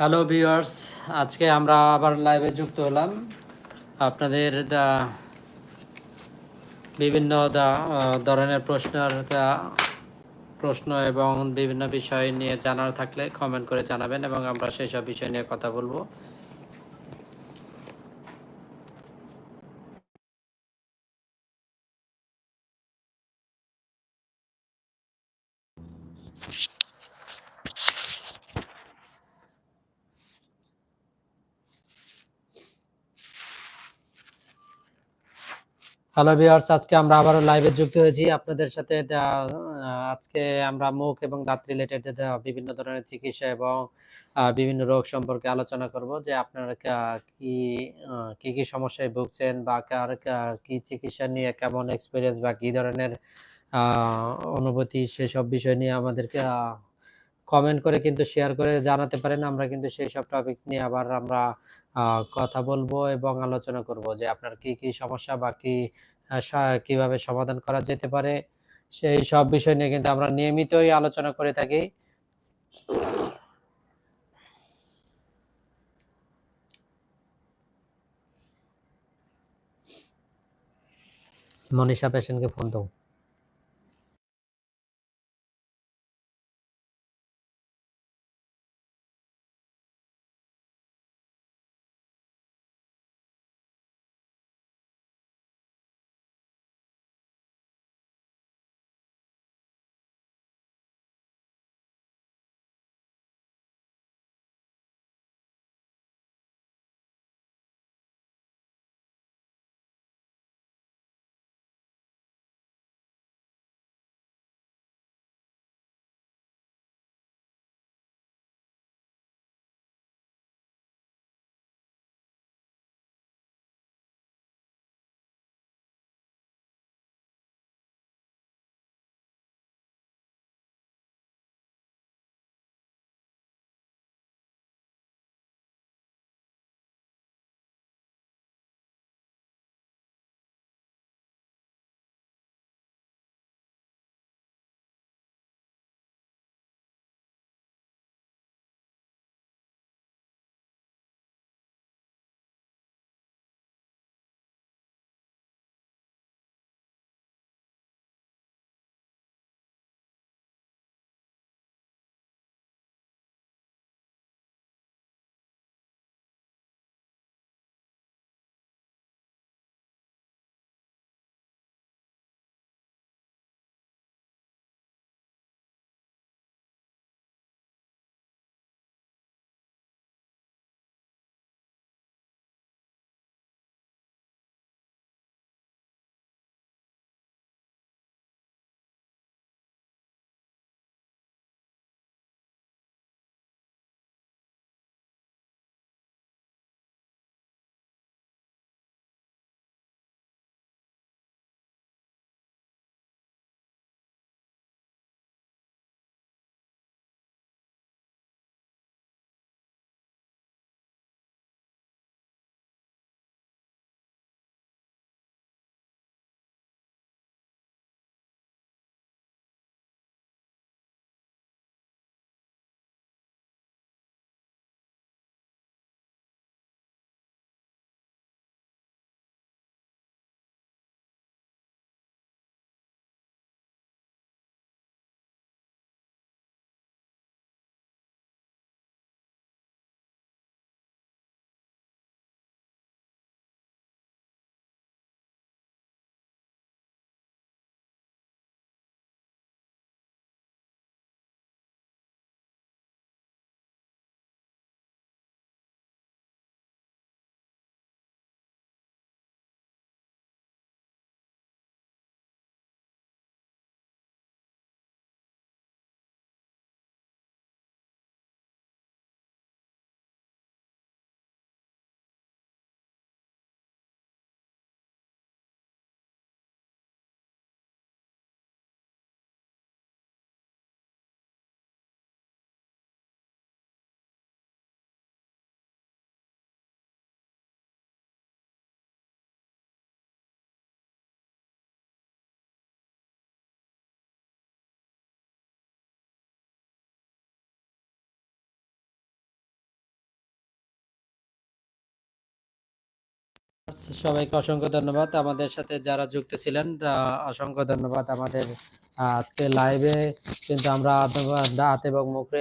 Hello viewers আজকে আমরা আবার লাইভে যুক্ত হলাম। আপনাদের বিভিন্ন ধরনের প্রশ্নের প্রশ্ন এবং বিভিন্ন বিষয় নিয়ে জানার থাকলে কমেন্ট করে জানাবেন এবং আমরা সেই সব বিষয় নিয়ে কথা বলব। হ্যালো ভিউয়ার্স আজকে আমরা আবারও লাইভে যুক্ত হয়েছি। আপনাদের সাথে আজকে আমরা মুখ এবং দাঁত রিলেটেড বিভিন্ন ধরনের চিকিৎসা এবং বিভিন্ন রোগ সম্পর্কে আলোচনা করব যে আপনারা কি কি কি সমস্যায় ভুগছেন বা কার, কি চিকিৎসা নিয়ে কেমন এক্সপিরিয়েন্স বা কি ধরনের অনুভূতি সেসব বিষয় নিয়ে আমাদেরকে কমেন্ট করে কিন্তু শেয়ার করে জানাতে পারেন। আমরা কিন্তু সেই সব টপিক নিয়ে আবার আমরা কথা বলব এবং আলোচনা করব যে আপনার কি কি সমস্যা বা কি কীভাবে সমাধান করা যেতে পারে। সেই সব বিষয় নিয়ে কিন্তু আমরা নিয়মিতই আলোচনা করে থাকি। মনীষা পেশেন্টকে ফোন দাও। সবাইকে অসংখ্য ধন্যবাদ। আমাদের সাথে যারা যুক্ত ছিলেন অসংখ্য ধন্যবাদ। আমাদের আজকে লাইভে কিন্তু আমরা হাতে এবং মুখে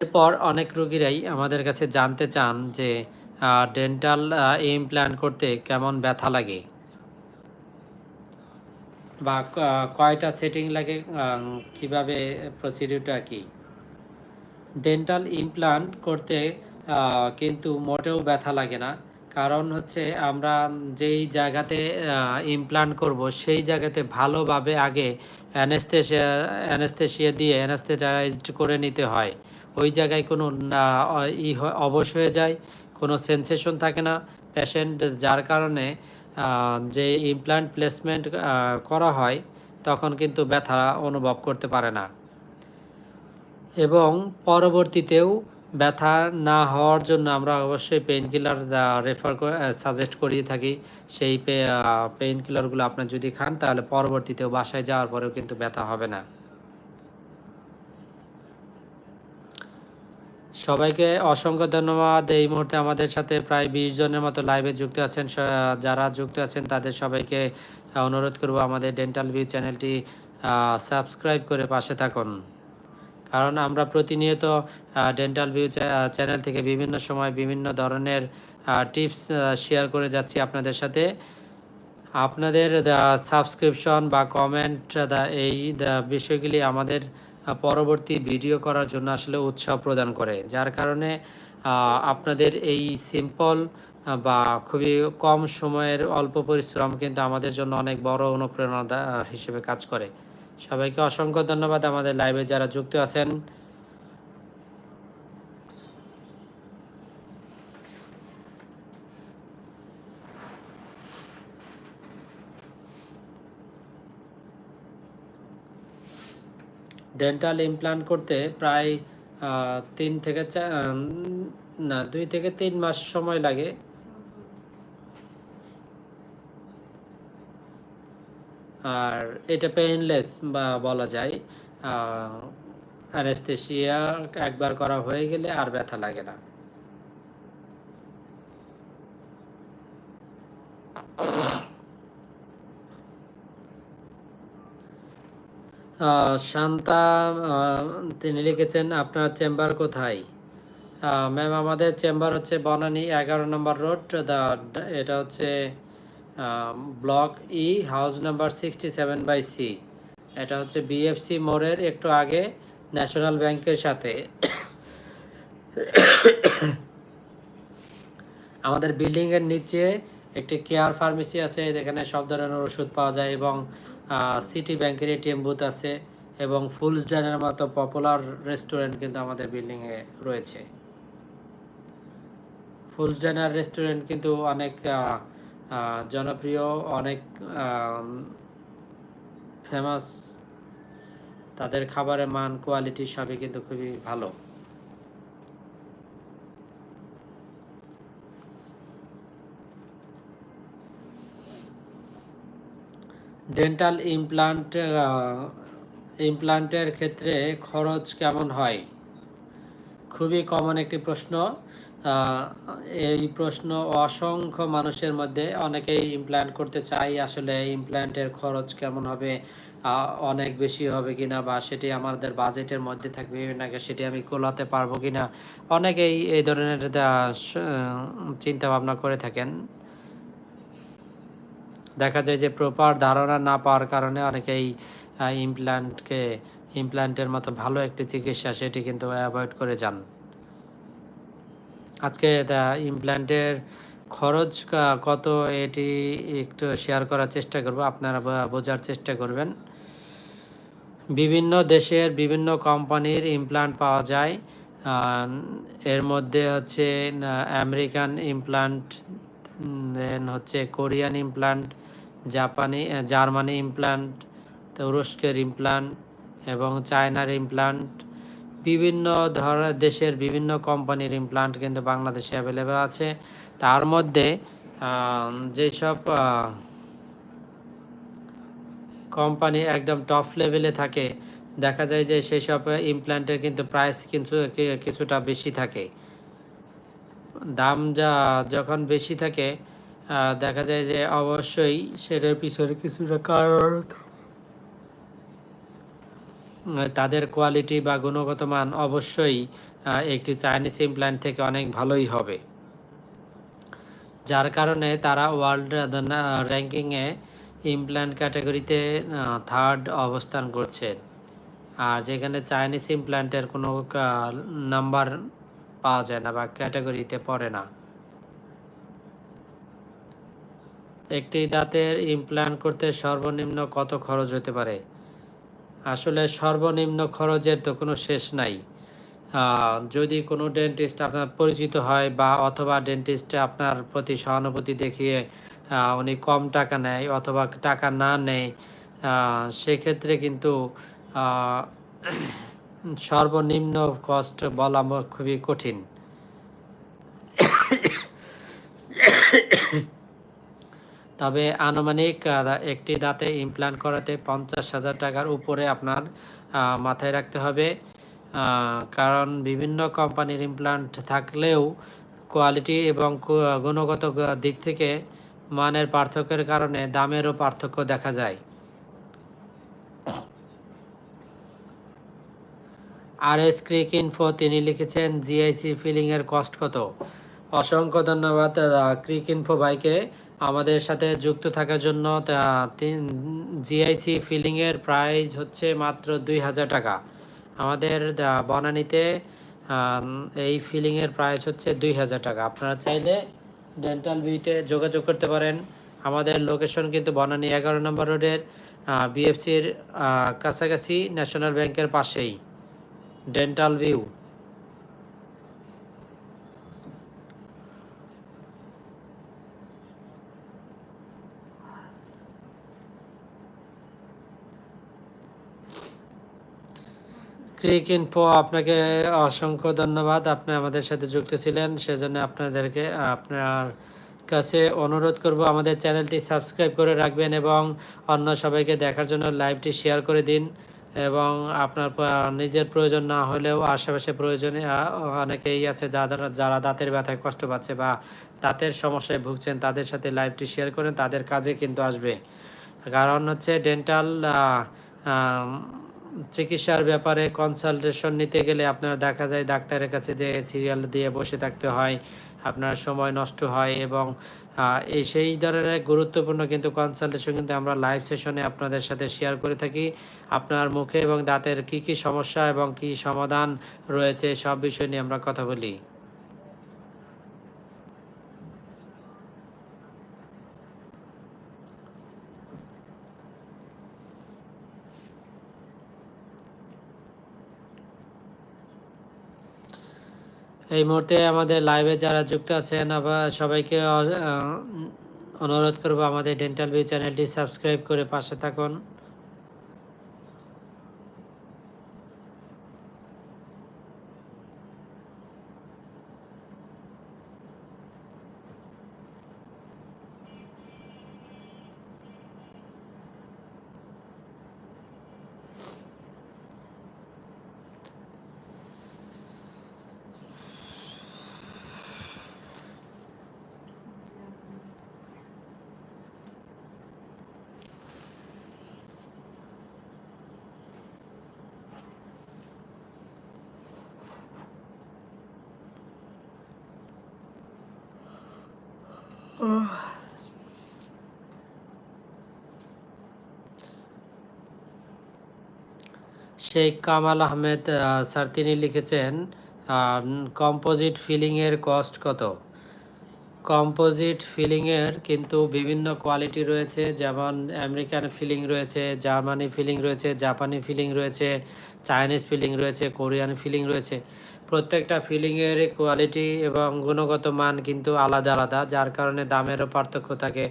এরপর অনেক রোগীরাই আমাদের কাছে জানতে চান যে ডেন্টাল ইমপ্ল্যান্ট করতে কেমন ব্যথা লাগে। বা কয়টা সেটিং লাগে কীভাবে প্রসিডিউরটা কি? ডেন্টাল ইমপ্ল্যান্ট করতে কিন্তু মোটেও ব্যথা লাগে না। কারণ হচ্ছে আমরা যেই জায়গাতে ইমপ্ল্যান্ট করব, সেই জায়গাতে ভালোভাবে আগে অ্যানেস্থেশিয়া অ্যানেস্থেশিয়া দিয়ে অ্যানেস্থেটাইজড করে নিতে হয়। ওই জায়গায় কোনো ই অবশ হয়ে যায়, কোনো সেন্সেশন থাকে না। পেশেন্ট যার কারণে যে ইমপ্ল্যান্ট প্লেসমেন্ট করা হয়, তখন কিন্তু ব্যথা অনুভব করতে পারে না। এবং পরবর্তীতেও ব্যথা না হওয়ার জন্য আমরা অবশ্যই পেইন কিলার রেফার সাজেস্ট করিয়ে থাকি। সেই পেইন কিলারগুলো আপনি যদি খান, তাহলে পরবর্তীতেও বাসায় যাওয়ার পরেও কিন্তু ব্যথা হবে না। সবাইকে অসংখ্য ধন্যবাদ। এই মুহূর্তে আমাদের সাথে প্রায় বিশ জনের মতো লাইভে যুক্ত আছেন। যারা যুক্ত আছেন, তাদের সবাইকে অনুরোধ করব আমাদের ডেন্টাল ভিউ চ্যানেলটি সাবস্ক্রাইব করে পাশে থাকুন। কারণ আমরা প্রতিনিয়ত ডেন্টাল ভিউ চ্যানেল থেকে বিভিন্ন সময় বিভিন্ন ধরনের টিপস শেয়ার করে যাচ্ছি আপনাদের সাথে। আপনাদের সাবস্ক্রিপশন বা কমেন্ট এই বিষয়গুলি আমাদের পরবর্তী ভিডিও করার জন্য আসলে উৎসাহ প্রদান করে, যার কারণে আপনাদের এই সিম্পল বা খুবই কম সময়ের অল্প পরিশ্রম কিন্তু আমাদের জন্য অনেক বড় অনুপ্রেরণা হিসেবে কাজ করে। সবাইকে অসংখ্য ধন্যবাদ আমাদের লাইভে যারা যুক্ত আছেন। ডেন্টাল ইমপ্ল্যান্ট করতে প্রায় তিন থেকে না দুই থেকে তিন মাস সময় লাগে। আর এটা পেইনলেস বা বলা যায় অ্যানেস্থেশিয়া একবার করা হয়ে গেলে আর ব্যথা লাগে না। আহ, শান্তা তিনি লিখেছেন, আপনার চেম্বার কোথায়? ম্যাম, আমাদের চেম্বার হচ্ছে বনানী এগারো নম্বর রোড, দা, এটা হচ্ছে block E, house number sixty seven by C. এটা হচ্ছে বিএফসি মোড়ের একটু আগে ন্যাশনাল ব্যাংকের সাথে। আমাদের বিল্ডিংয়ের নিচে একটি কেয়ার ফার্মেসি আছে, যেখানে সব ধরনের ওষুধ পাওয়া যায় এবং সিটি ব্যাংকের এটিএম বুথ আছে এবং ফুলস ডানের মতো পপুলার রেস্টুরেন্ট কিন্তু আমাদের বিল্ডিংয়ে রয়েছে। ফুলস ডানার রেস্টুরেন্ট কিন্তু অনেক জনপ্রিয়, অনেক ফেমাস তাদের খাবারের মান কোয়ালিটি সবই কিন্তু খুবই ভালো। ডেন্টাল ইমপ্লান্ট ইমপ্লান্টের ক্ষেত্রে খরচ কেমন হয়? খুবই কমন একটি প্রশ্ন। এই প্রশ্ন অসংখ্য মানুষের মধ্যে অনেকেই ইমপ্ল্যান্ট করতে চাই আসলে ইমপ্ল্যান্টের খরচ কেমন হবে? অনেক বেশি হবে কিনা বা সেটি আমাদের বাজেটের মধ্যে থাকবে? নাকি সেটি আমি কোলাতে পারব কিনা? অনেকেই এই ধরনের চিন্তা ভাবনা করে থাকেন। দেখা যায় যে প্রপার ধারণা না পাওয়ার কারণে অনেকেই ইমপ্ল্যান্টকে ইমপ্ল্যান্টের মতো ভালো একটি চিকিৎসা সেটি কিন্তু অ্যাভয়েড করে যান। আজকে ইমপ্ল্যান্টের খরচ কত এটি একটু শেয়ার করার চেষ্টা করব, আপনারা বোঝার চেষ্টা করবেন। বিভিন্ন দেশের বিভিন্ন কোম্পানির ইমপ্ল্যান্ট পাওয়া যায় এর মধ্যে হচ্ছে আমেরিকান ইমপ্ল্যান্ট দেন হচ্ছে কোরিয়ান ইমপ্ল্যান্ট জাপানি জার্মানি ইমপ্ল্যান্ট তুরস্কের ইমপ্ল্যান্ট এবং চায়নার ইমপ্ল্যান্ট বিভিন্ন ধরনের দেশের বিভিন্ন কোম্পানির ইমপ্ল্যান্ট কিন্তু বাংলাদেশে অ্যাভেলেবেল আছে। তার মধ্যে যেসব কোম্পানি একদম টপ লেভেলে থাকে, দেখা যায় যে সেই সব ইমপ্ল্যান্টের কিন্তু প্রাইস কিন্তু কিছুটা বেশি থাকে। দাম যা, যখন বেশি থাকে দেখা যায় যে অবশ্যই সেটার পিছনে কিছুটা কারণ। তাদের কোয়ালিটি বা গুণগত মান অবশ্যই একটি চাইনিজ ইমপ্ল্যান্ট থেকে অনেক ভালোই হবে। যার কারণে তারা ওয়ার্ল্ড র্যাঙ্কিংয়ে ইমপ্ল্যান্ট ক্যাটাগরিতে থার্ড অবস্থান করছে। আর যেখানে চাইনিজ ইমপ্ল্যান্টের কোনো নাম্বার পাওয়া যায় না বা ক্যাটাগরিতে পড়ে না। একটি দাঁতের ইমপ্ল্যান্ট করতে সর্বনিম্ন কত খরচ হতে পারে? আসলে সর্বনিম্ন খরচের তো কোনো শেষ নাই। যদি কোনো ডেন্টিস্ট আপনার পরিচিত হয় বা অথবা ডেন্টিস্টে আপনার প্রতি সহানুভূতি দেখিয়ে উনি কম টাকা নেয় অথবা টাকা না নেয় সেক্ষেত্রে কিন্তু সর্বনিম্ন কষ্ট বলা খুবই কঠিন। তবে আনুমানিক একটি দাঁতে ইমপ্ল্যান্ট করাতে পঞ্চাশ হাজার টাকার উপরে আপনার মাথায় রাখতে হবে। কারণ বিভিন্ন কোম্পানির ইমপ্ল্যান্ট থাকলেও কোয়ালিটি এবং গুণগত দিক থেকে মানের পার্থক্যের কারণে দামেরও পার্থক্য দেখা যায়। আর এস ক্রিক ইনফো, তিনি লিখেছেন, জিআইসি ফিলিংয়ের কস্ট কত? অসংখ্য ধন্যবাদ ক্রিক ইনফো ভাইকে। আমাদের সাথে যুক্ত থাকার জন্য জিআইসি ফিলিংয়ের প্রাইস হচ্ছে মাত্র দুই হাজার টাকা। আমাদের বনানীতে এই ফিলিংয়ের প্রাইস হচ্ছে দুই হাজার টাকা। আপনারা চাইলে ডেন্টাল বিউতে যোগাযোগ করতে পারেন। আমাদের লোকেশন কিন্তু বনানী এগারো নম্বর রোডের বিএফসির কাছাকাছি ন্যাশনাল ব্যাংকের পাশেই। ডেন্টাল ভিউ ক্রিক ইনফো আপনাকে অসংখ্য ধন্যবাদ। আপনি আমাদের সাথে যুক্ত ছিলেন, সেজন্য আপনাদেরকে, আপনার কাছে অনুরোধ করব, আমাদের চ্যানেলটি সাবস্ক্রাইব করে রাখবেন এবং অন্য সবাইকে দেখার জন্য লাইভটি শেয়ার করে দিন এবং আপনার নিজের প্রয়োজন না হলেও আশেপাশে প্রয়োজনে অনেকেই আছে যারা যারা দাঁতের ব্যথায় কষ্ট পাচ্ছে বা দাঁতের সমস্যায় ভুগছেন, তাদের সাথে লাইভটি শেয়ার করেন তাদের কাজে কিন্তু আসবে। কারণ হচ্ছে ডেন্টাল চিকিৎসার ব্যাপারে কনসালটেশন নিতে গেলে আপনার দেখা যায় ডাক্তারের কাছে যে সিরিয়াল দিয়ে বসে থাকতে হয়, আপনার সময় নষ্ট হয় এবং এই সেই ধরনের গুরুত্বপূর্ণ কিন্তু কনসালটেশন কিন্তু আমরা লাইভ সেশনে আপনাদের সাথে শেয়ার করে থাকি। আপনার মুখে এবং দাঁতের কি কি সমস্যা এবং কি সমাধান রয়েছে সব বিষয় নিয়ে আমরা কথা বলি। এই মুহূর্তে আমাদের লাইভে যারা যুক্ত আছেন আবার সবাইকে অনুরোধ করব আমাদের ডেন্টাল ভিউ চ্যানেলটি সাবস্ক্রাইব করে পাশে থাকুন। শেখ কামাল আহমেদ স্যার, তিনি লিখেছেন কম্পোজিট ফিলিংয়ের কস্ট কত? কম্পোজিট ফিলিংয়ের কিন্তু বিভিন্ন কোয়ালিটি রয়েছে, যেমন আমেরিকান ফিলিং রয়েছে, জার্মানি ফিলিং রয়েছে, জাপানি ফিলিং রয়েছে চাইনিজ ফিলিং রয়েছে কোরিয়ান ফিলিং রয়েছে। প্রত্যেকটা ফিলিংয়ের কোয়ালিটি এবং গুণগত মান কিন্তু আলাদা আলাদা, যার কারণে দামেরও পার্থক্য থাকে।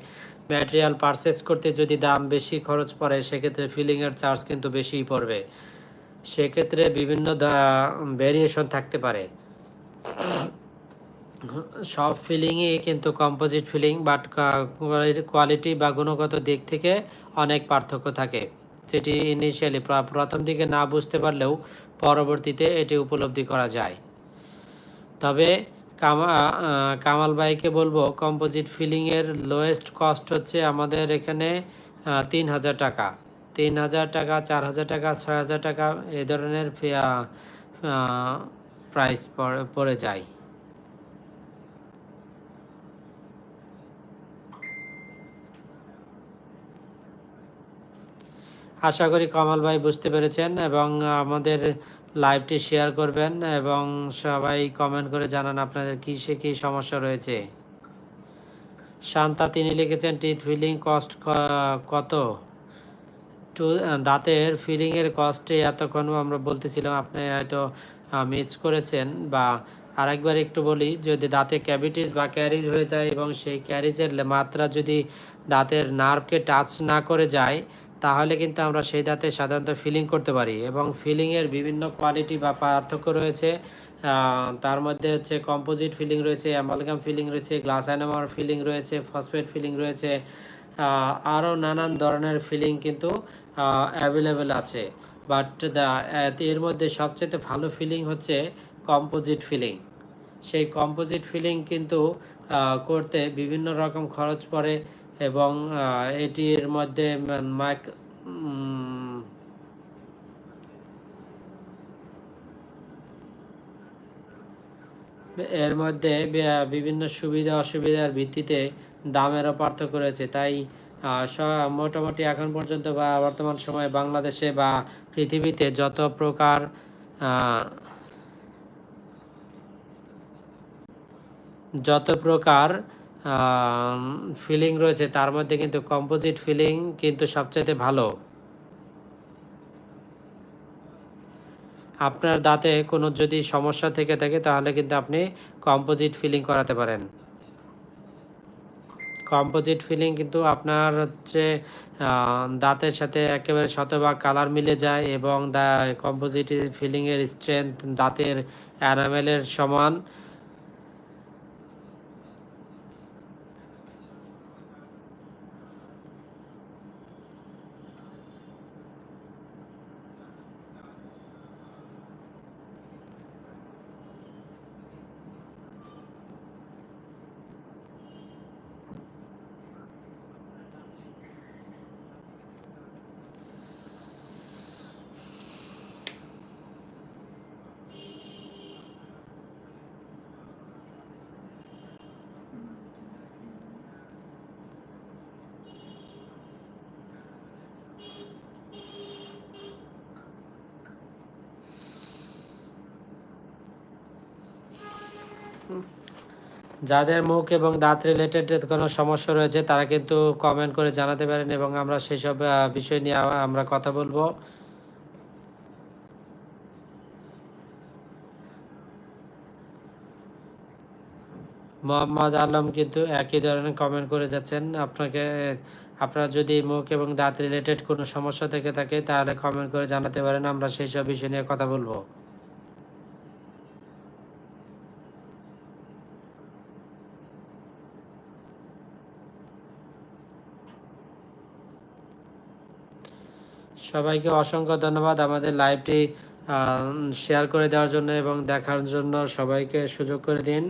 ম্যাটেরিয়াল পারচেস করতে যদি দাম বেশি খরচ পড়ে, সেক্ষেত্রে ফিলিংয়ের চার্জ কিন্তু বেশিই পড়বে। সেক্ষেত্রে বিভিন্ন ভেরিয়েশন থাকতে পারে। সব ফিলিংই কিন্তু কম্পোজিট ফিলিং বাট কোয়ালিটি বা গুণগত দিক থেকে অনেক পার্থক্য থাকে। যেটি ইনিশিয়ালি প্রথম দিকে না বুঝতে পারলেও পরবর্তীতে এটি উপলব্ধি করা যায়। তবে কামাল ভাইকে বলব, কম্পোজিট ফিলিংয়ের লোয়েস্ট কস্ট হচ্ছে আমাদের এখানে তিন হাজার টাকা। তিন হাজার টাকা, চার হাজার টাকা, ছয় হাজার টাকা এ ধরনের প্রাইস পড়ে যায়। আশা করি কমাল ভাই বুঝতে পেরেছেন এবং আমাদের লাইভটি শেয়ার করবেন এবং সবাই কমেন্ট করে জানান আপনাদের কী সে কী সমস্যা রয়েছে। শান্তা, তিনি লিখেছেন, টিথ ফিলিং কস্ট কত? টু, দাঁতের ফিলিংয়ের কস্টে এতক্ষণ আমরা বলতেছিলাম, আপনি হয়তো মিস করেছেন বা আরেকবার একটু বলি, যদি দাঁতে ক্যাভিটিস বা ক্যারিজ হয়ে যায় এবং সেই ক্যারিজের মাত্রা যদি দাঁতের নার্ভকে টাচ না করে যায় তাহলে কিন্তু আমরা সেই দাঁতে সাধারণত ফিলিং করতে পারি এবং ফিলিংয়ের বিভিন্ন কোয়ালিটি বা পার্থক্য রয়েছে। তার মধ্যে হচ্ছে কম্পোজিট ফিলিং রয়েছে অ্যামালগাম ফিলিং রয়েছে গ্লাস অ্যানামার ফিলিং রয়েছে ফসফেট ফিলিং রয়েছে আরও নানান ধরনের ফিলিং কিন্তু অ্যাভেলেবেল আছে। বাট এর মধ্যে সবচেয়ে ভালো ফিলিং হচ্ছে কম্পোজিট ফিলিং সেই কম্পোজিট ফিলিং কিন্তু করতে বিভিন্ন রকম খরচ পড়ে। এবং এটির মধ্যে মাইক এর মধ্যে বিভিন্ন সুবিধা অসুবিধার ভিত্তিতে দামেরও পার্থক্য রয়েছে। তাই মোটামুটি এখন পর্যন্ত বা বর্তমান সময়ে বাংলাদেশে বা পৃথিবীতে যত প্রকার যত প্রকার ফিলিং রয়েছে, তার মধ্যে কিন্তু কম্পোজিট ফিলিং কিন্তু সবচাইতে ভালো। আপনার দাঁতে কোনো যদি সমস্যা থেকে থাকে, তাহলে কিন্তু আপনি কম্পোজিট ফিলিং করাতে পারেন। কম্পোজিট ফিলিং কিন্তু আপনার হচ্ছে দাঁতের সাথে একেবারে শতভাগ কালার মিলে যায় এবং দা কম্পোজিট ফিলিংয়ের স্ট্রেংথ দাঁতের অ্যানামেলের সমান। যাদের মুখ এবং দাঁত রিলেটেড কোনো সমস্যা রয়েছে, তারা কিন্তু কমেন্ট করে জানাতে পারেন এবং আমরা সেসব বিষয় নিয়ে আমরা কথা বলব। মোহাম্মদ আলম কিন্তু একই ধরনের কমেন্ট করে যাচ্ছেন। আপনাকে, আপনার যদি মুখ এবং দাঁত রিলেটেড কোনো সমস্যা থেকে থাকে, তাহলে কমেন্ট করে জানাতে পারেন। আমরা সেই সব বিষয় নিয়ে কথা বলব। সবাইকে অসংখ্য ধন্যবাদ আমাদের লাইভটি শেয়ার করে দেওয়ার জন্য এবং দেখার জন্য সবাইকে সুযোগ করে দিন।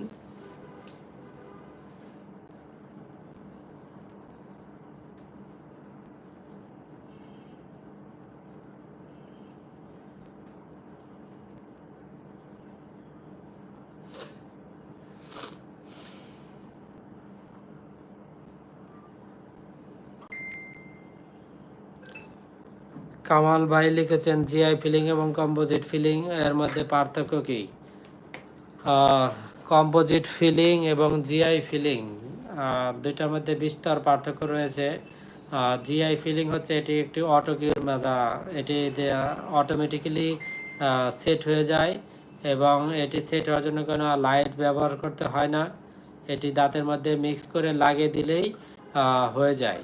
কামাল ভাই লিখেছেন জিআই ফিলিং এবং কম্পোজিট ফিলিং এর মধ্যে পার্থক্য কি? কম্পোজিট ফিলিং এবং জিআই ফিলিং দুইটার মধ্যে বিস্তর পার্থক্য রয়েছে। জিআই ফিলিং হচ্ছে এটি একটি অটো এটি অটোমেটিক্যালি সেট হয়ে যায় এবং এটি সেট হওয়ার জন্য কোনো লাইট ব্যবহার করতে হয় না। এটি দাঁতের মধ্যে মিক্স করে লাগিয়ে দিলেই হয়ে যায়।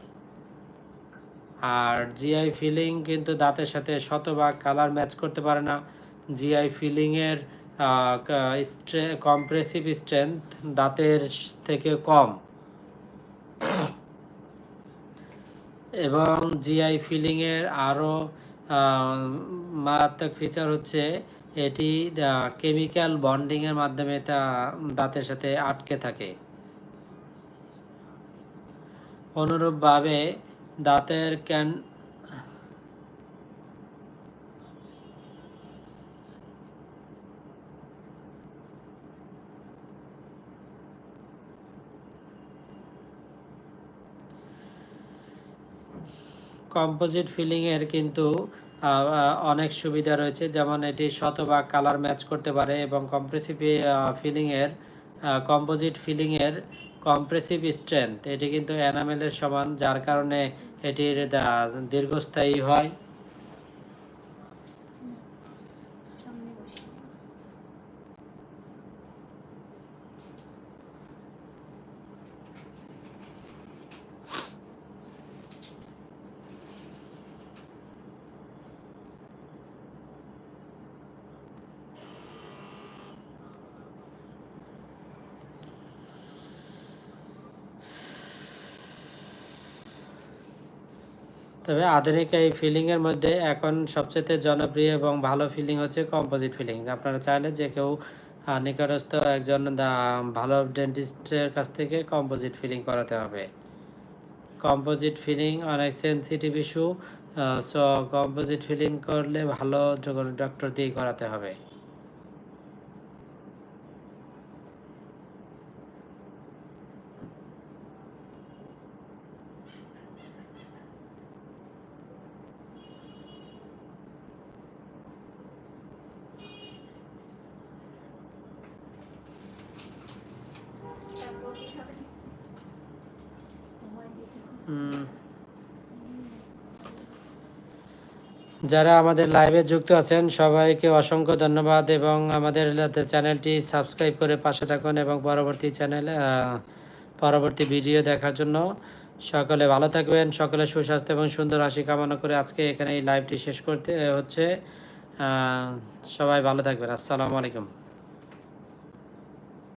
আর জিআই ফিলিং কিন্তু দাঁতের সাথে শতভাগ কালার ম্যাচ করতে পারে না। জিআই ফিলিংয়ের কম্প্রেসিভ স্ট্রেংথ দাঁতের থেকে কম। এবং জিআই ফিলিংয়ের আরও মারাত্মক ফিচার হচ্ছে এটি কেমিক্যাল বন্ডিংয়ের মাধ্যমে তা দাঁতের সাথে আটকে থাকে। অনুরূপভাবে দাঁতের ক্যান কম্পোজিট ফিলিংয়ের কিন্তু অনেক সুবিধা রয়েছে। যেমন এটি শতভাগ কালার ম্যাচ করতে পারে এবং কম্প্রেসিভ ফিলিংয়ের কম্পোজিট ফিলিংয়ের কম্প্রেসিভ স্ট্রেংথ এটি কিন্তু এনামেলের সমান যার কারণে এটির দীর্ঘস্থায়ী হয়। তবে আধুনিক এই ফিলিংয়ের মধ্যে এখন সবচেয়ে জনপ্রিয় এবং ভালো ফিলিং হচ্ছে কম্পোজিট ফিলিং আপনারা চাইলে যে কেউ নিকটস্থ একজন ভালো ডেন্টিস্টের কাছ থেকে কম্পোজিট ফিলিং করাতে হবে। কম্পোজিট ফিলিং অনেক sensitive issue so composite filling করলে ভালো ডক্টর দিয়ে করাতে হবে। যারা আমাদের লাইভে যুক্ত আছেন, সবাইকে অসংখ্য ধন্যবাদ এবং আমাদের চ্যানেলটি সাবস্ক্রাইব করে পাশে থাকুন এবং পরবর্তী চ্যানেল পরবর্তী ভিডিও দেখার জন্য সকলে ভালো থাকবেন, সকলে সুস্বাস্থ্য এবং সুন্দর হাসি কামনা করে আজকে এখানে এই লাইভটি শেষ করতে, হচ্ছে সবাই ভালো থাকবেন। আসসালামু আলাইকুম।